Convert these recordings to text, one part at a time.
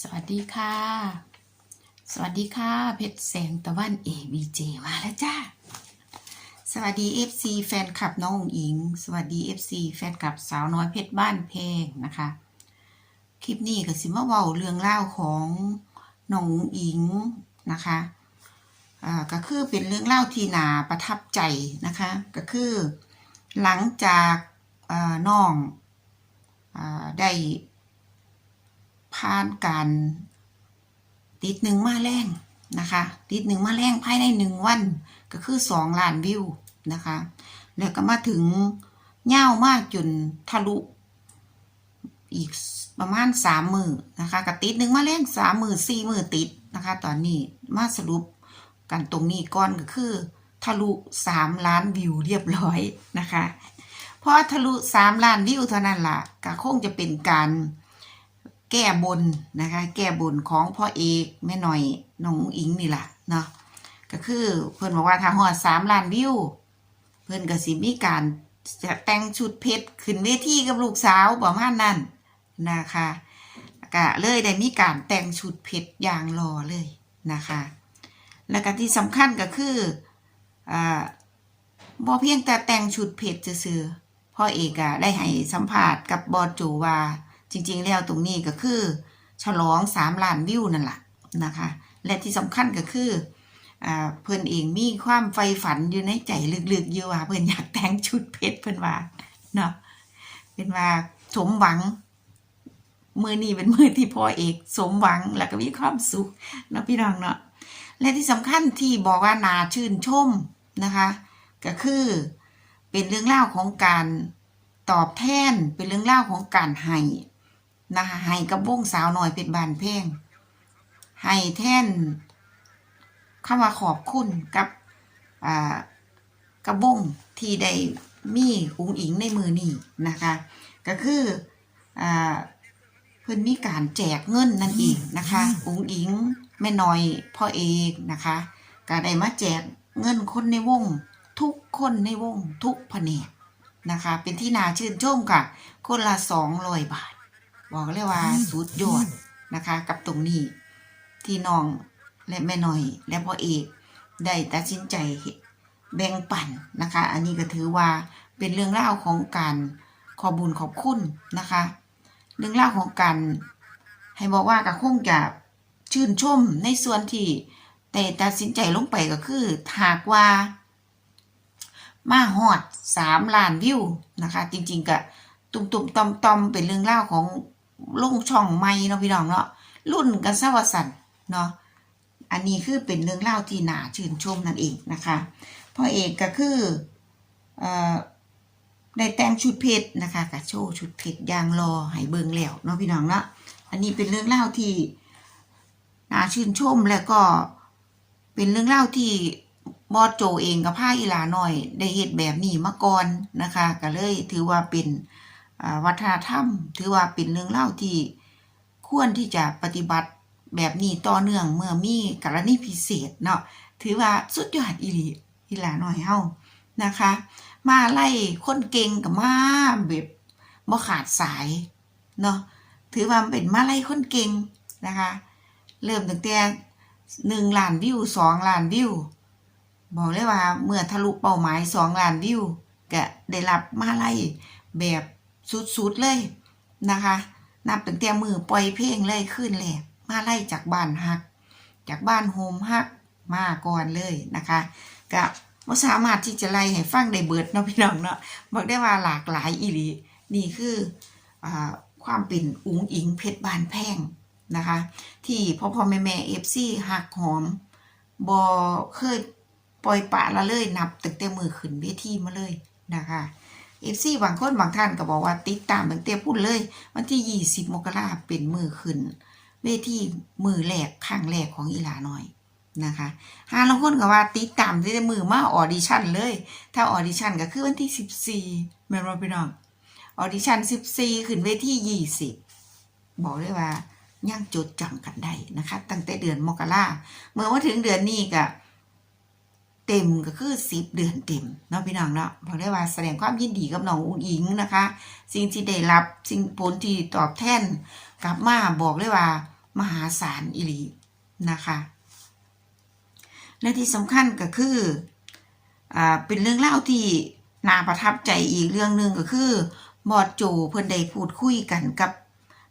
สวัสดีค่ะ สวัสดีค่ะ เพชรแสงตะวันเอวีเจมาแล้วจ้าสวัสดี FC แฟนคลับน้องอิง สวัสดี FC แฟนคลับสาวน้อยเพชรบ้านเพลงนะคะ คลิปนี้ก็สิมาเว้าเรื่องเล่าของน้องอิงนะคะอ่าก็คือเป็นเรื่องเล่าที่นาประทับใจนะคะ ก็คือหลังจากอ่าน้องอ่าได้ ผ่านการติดหนึ่งมาแรงนะคะ ติดหนึ่งมาแรงภายในหนึ่งวัน ก็คือสองล้านวิวนะคะ แล้วก็มาถึงเง่ามากจนทะลุอีกประมาณสามมือนะคะก็ติดหนึ่งมาแรงสามมือสี่มือติดนะคะ ตอนนี้มาสรุปกันตรงนี้ก่อนก็คือ ทะลุสามล้านวิวเรียบร้อยนะคะพอทะลุสามล้านวิวเท่านั้นล่ะก็คงจะเป็นการ แก้บนนะคะ แก้บนของพ่อเอกแม่หน่อยน้องอิงนี่แหละเนาะก็คือเพิ่นบอกว่าถ้าฮอดสามล้านวิวเพิ่นก็สิมีการจะแต่งชุดเพชรขึ้นเวทีกับลูกสาวประมาณนั้นนะคะก็เลยได้มีการแต่งชุดเพชรอย่างรอเลยนะคะ แล้วก็ที่สำคัญก็คืออ่าบ่เพียงแต่แต่งชุดเพชรจะซื่อพ่อเอกอะได้ให้สัมภาษณ์กับบอสโจว่า จริงๆแล้วตรงนี้ก็คือ ฉลองสามล้านวิวนั่นแหละนะคะ และที่สำคัญก็คืออเพิ่อนเองมีความใฝ่ฝันอยู่ในใจลึกๆอยู่ว่าเพิ่อนอยากแต่งชุดเพชรเพิ่อนว่าเนาะเป็นว่าสมหวังมือนี้เป็นมือที่พ่อเอกสมหวังแล้วก็มีความสุขเนาะพี่น้องเนาะและที่สำคัญที่บอกว่านาชื่นชมนะคะ ก็คือเป็นเรื่องเล่าของการตอบแทนเป็นเรื่องเล่าของการให้ นะคะให้กับวงสาวหน่อยเป็นบานเพลงให้แท่นคำว่าขอบคุณกับอ่ากับวงที่ได้มีอุงอิงในมือนี้นะคะ ก็คืออ่าเพิ่นมีการแจกเงินนั่นเองนะคะอุงอิงแม่น้อยพ่อเอกนะคะก็ได้มาแจกเงินคนในวง ทุกคนในวงทุกแผนกนะคะ เป็นที่น่าชื่นชมค่ะ คนละสองร้อยบาท บอกเลยว่าสุดยอดนะคะ กับตรงนี้ที่น้องและแม่หน่อย และพ่อเอกได้ตัดสินใจแบ่งปันนะคะ อันนี้ก็ถือว่าเป็นเรื่องเล่าวของการขอบุญขอบคุณนะคะ เรื่องเล่าวของการให้บอกว่าก็คงจะชื่นชมในส่วนที่แต่ตัดสินใจลงไปก็คือหากว่า มาฮอดสามล้านวิวนะคะ จริง ๆก็ตุ่มตุ่มๆตอมตอมๆเป็นเรื่องเล่าวของ ลงช่องไม่เนาะพี่น้องเนาะรุ่นกันซะวสันเนาะอันนี้คือเป็นเรื่องเล่าที่น่าชื่นชมนั่นเองนะคะพ่อเอกก็คือเอ่อได้แต่งชุดเพชรนะคะกับโชว์ชุดเพชรยางรอให้เบิงแล้วเนาะพี่น้องเนาะอันนี้เป็นเรื่องเล่าที่น่าชื่นชมแล้วก็เป็นเรื่องเล่าที่บอสโจเองกับผ้าอีหลาหน่อย ได้เฮ็ดแบบนี้มาก่อนนะคะ ก็เลยถือว่าเป็น วัฒนธรรม ถือว่าเป็นเรื่องเล่าที่ควรที่จะปฏิบัติแบบนี้ต่อเนื่องเมื่อมีกรณีพิเศษเนาะถือว่าสุดยอดอีหลีอีหลาหน่อยเฮานะคะ มาไล่คนเก่งกับมาแบบบ่ขาดสายเนาะถือว่าเป็นมาไล่คนเก่งนะคะ เริ่มตั้งแต่หนึ่งล้านวิวสองล้านวิว บอกเลยว่าเมื่อทะลุเป้าหมายสองล้านวิวก็ได้รับมาไล่แบบ สุดๆเลยนะคะ นับตั้งแต่มือปล่อยเพลงเลยขึ้นแหลกมาไล่จากบ้านฮัก จากบ้านโฮมฮักมาก่อนเลยนะคะก็บ่สามารถที่จะไล่ให้ฟังได้เบิดเนาะพี่น้องเนาะบอกได้ว่าหลากหลายอีหลีนี่คืออความเป็นอุ๋งอิงเพชรบานแพงนะคะ ที่พ่อพ่อแม่แม่เอฟซีหักหอมบอเคยปล่อยปะละเลยนับตั้งแต่มือขึ้นเวทีมาเลยนะคะ เอฟซีบางคนบางท่านก็บอกว่าติดตามตั้งแต่พูดเลย วันที่20มกราเป็นมือขึ้น เวทีมือแรกครั้งแรกของอีหลาน่อยนะคะหาลางคนก็ว่าติดตามตั้มือมาออดิชั่นเลย ถ้าออดิชั่นก็คือวันที่14แม่นว่าพี่น้องออดิชั่น14ขึ้นเวที20บอกเลยว่ายังจดจำกันได้นะคะ ตั้งแต่เดือนมกราเมื่อมาถึงเดือนนี้ก็ เต็มก็คือสิบเดือนเต็มเนาะพี่น้องเนาะบอกได้ว่าแสดงความยินดีกับน้องอุ้งอิงนะคะ สิ่งที่ได้รับสิ่งผลที่ตอบแทนกลับมาบอกเลยว่ามหาศาลอิลีนะคะและที่สำคัญก็คืออ่าเป็นเรื่องเล่าที่น่าประทับใจอีกเรื่องหนึ่งก็คือบอดโจเพิ่อนได้พูดคุยกันกับ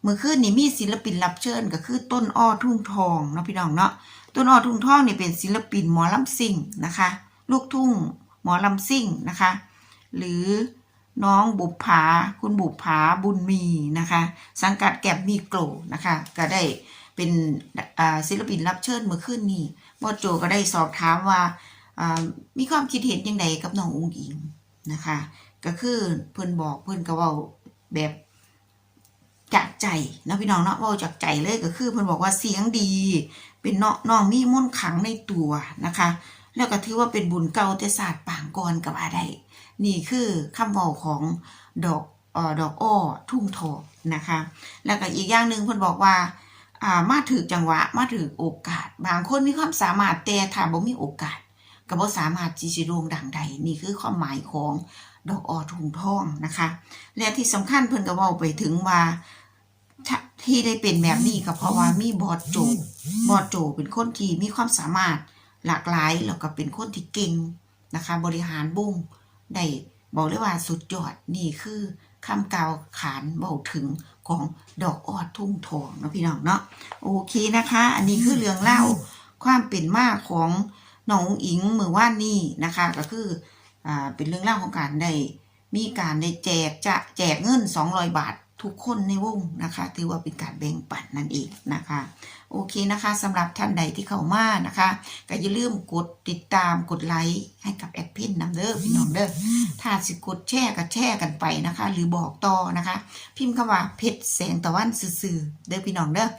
เมื่อคืนนี้มีศิลปินรับเชิญก็คือต้นอ้อทุ่งทองเนาะพี่น้องเนาะ ต้นออทุ่งท่องนี่ยเป็นศิลปินหมอลำซิ่งนะคะ ลูกทุ่งหมอลำซิ่งนะคะ หรือน้องบุปผาคุณบุปผาบุญมีนะคะ สังกัดแก็บมีโกลนะคะ ก็ได้เป็นศิลปินรับเชิญเมื่อคืนนี้บอโจก็ได้สอบถามว่ามีความคิดเห็นยังไงกับน้องอุ้งอิงนะคะ ก็คือเพิ่อนบอกเพิ่อนก็ว่าแบบ จากใจนาะพี่น้องเนาะว่าจากใจเลยก็คือเพิ่นบอกว่าเสียงดี เป็นเน้องน้องมีมนต์ขังในตัวนะคะ แล้วก็ถือว่าเป็นบุญเก่าแต่ศาสตร์ปางก่อนกับอะไรนี่คือคำเว้าของดอกออดอกอ้อทุ่งทองนะคะ แล้วก็อีกอย่างหนึ่งเพิ่นบอกว่าอ่ามาถือจังหวะ มาถือโอกาส บางคนมีความสามารถแต่ถ้าบ่มีโอกาสก็บ่สามารถที่จะโด่งดังใดนี่คือความหมายของดอกอ้อทุ่งทองนะคะ และที่สำคัญเพิ่นก็เว้าไปถึงว่า ที่ได้เป็นแบบนี้ก็เพราะว่ามีบอดโจ บอดโจเป็นคนที่มีความสามารถหลากหลายแล้วก็เป็นคนที่เก่งนะคะ บริหารบุ้งได้บอกเลยว่าสุดยอดนี่คือคำกล่าวขานเบาถึงของดอกออดทุ่งทองเนาะพี่น้องเนาะโอเคนะคะ อันนี้คือเรื่องเล่าความเป็นมาของน้องอิงมือว่านนี่นะคะ ก็คืออ่าเป็นเรื่องเล่าของการได้มีการได้แจกจะแจกเงิน 200 บาท ทุกคนในวงนะคะ ถือว่าเป็นการแบ่งปันนั่นเองนะคะ โอเคนะคะสำหรับท่านใดที่เข้ามานะคะก็อย่าลืมกดติดตามกดไลค์ให้กับแอดพินนำเด้อพี่น้องเด้อถ้าสิกดแชร์ก็แชร์กันไปนะคะ หรือบอกต่อนะคะ พิมพ์คำว่าเพชรแสงตะวันซื่อๆเด้อพี่น้องเด้อ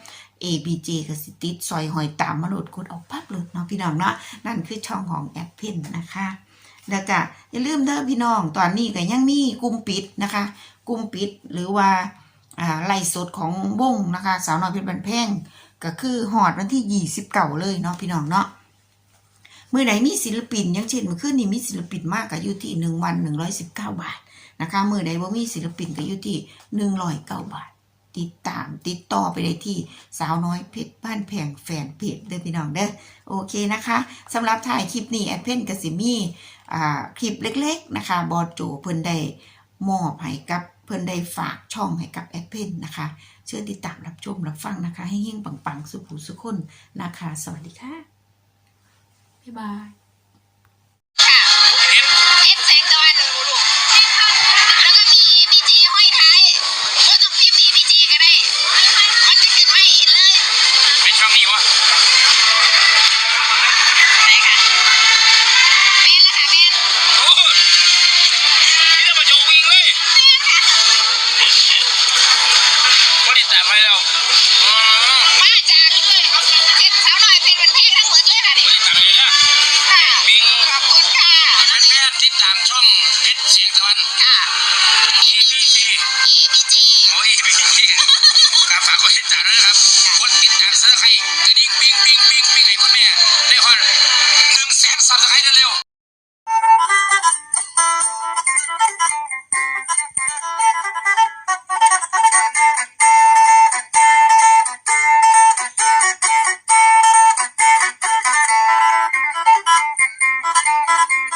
ABJ ก็สิติดซอยหอยตามมาโหลดกดออกปั๊บเลยเนาะพี่น้องเนาะนั่นคือช่องของแอดพินนะคะแล้วก็อย่าลืมเด้อพี่น้องตอนนี้ก็ยังมีกลุ่มปิดนะคะ กลุ่มปิดหรือว่าไล่สดของวงนะคะ สาวน้อยเพชรบันแพงก็คือหอดวันที่ยี่สิบเก่าเลยเนาะพี่น้องเนาะเมื่อไหนมีศิลปินอย่างเช่นเมื่อคืนนี้มีศิลปินมากก็อยู่ที่หนึ่งวันหนึ่งร้อยสิบเก้าบาทนะคะเมื่อใดว่ามีศิลปินก็อยู่ที่หนึ่งร้อยเก้าบาท ติดตามติดต่อไปได้ที่สาวน้อยเพชรบ้านแพงแฟนเพจเด้อพี่น้องเด้อโอเคนะคะสำหรับถ่ายคลิปนี้แอดเพนกสิมี่คลิปเล็ก ๆ นะคะบอโจเพิ่นได้มอบให้กับ เพิ่นได้ฝากช่องให้กับแอดเพนนะคะ เชิญติดตามรับชมรับฟังนะคะ ให้เฮงปังๆ สุขุสุขคนนะคะ สวัสดีค่ะ บ๊ายบาย วิ่งปิ้งให้คุณแม่ได้ฮอดหนึ่งแสนซับสไครต์เร็ว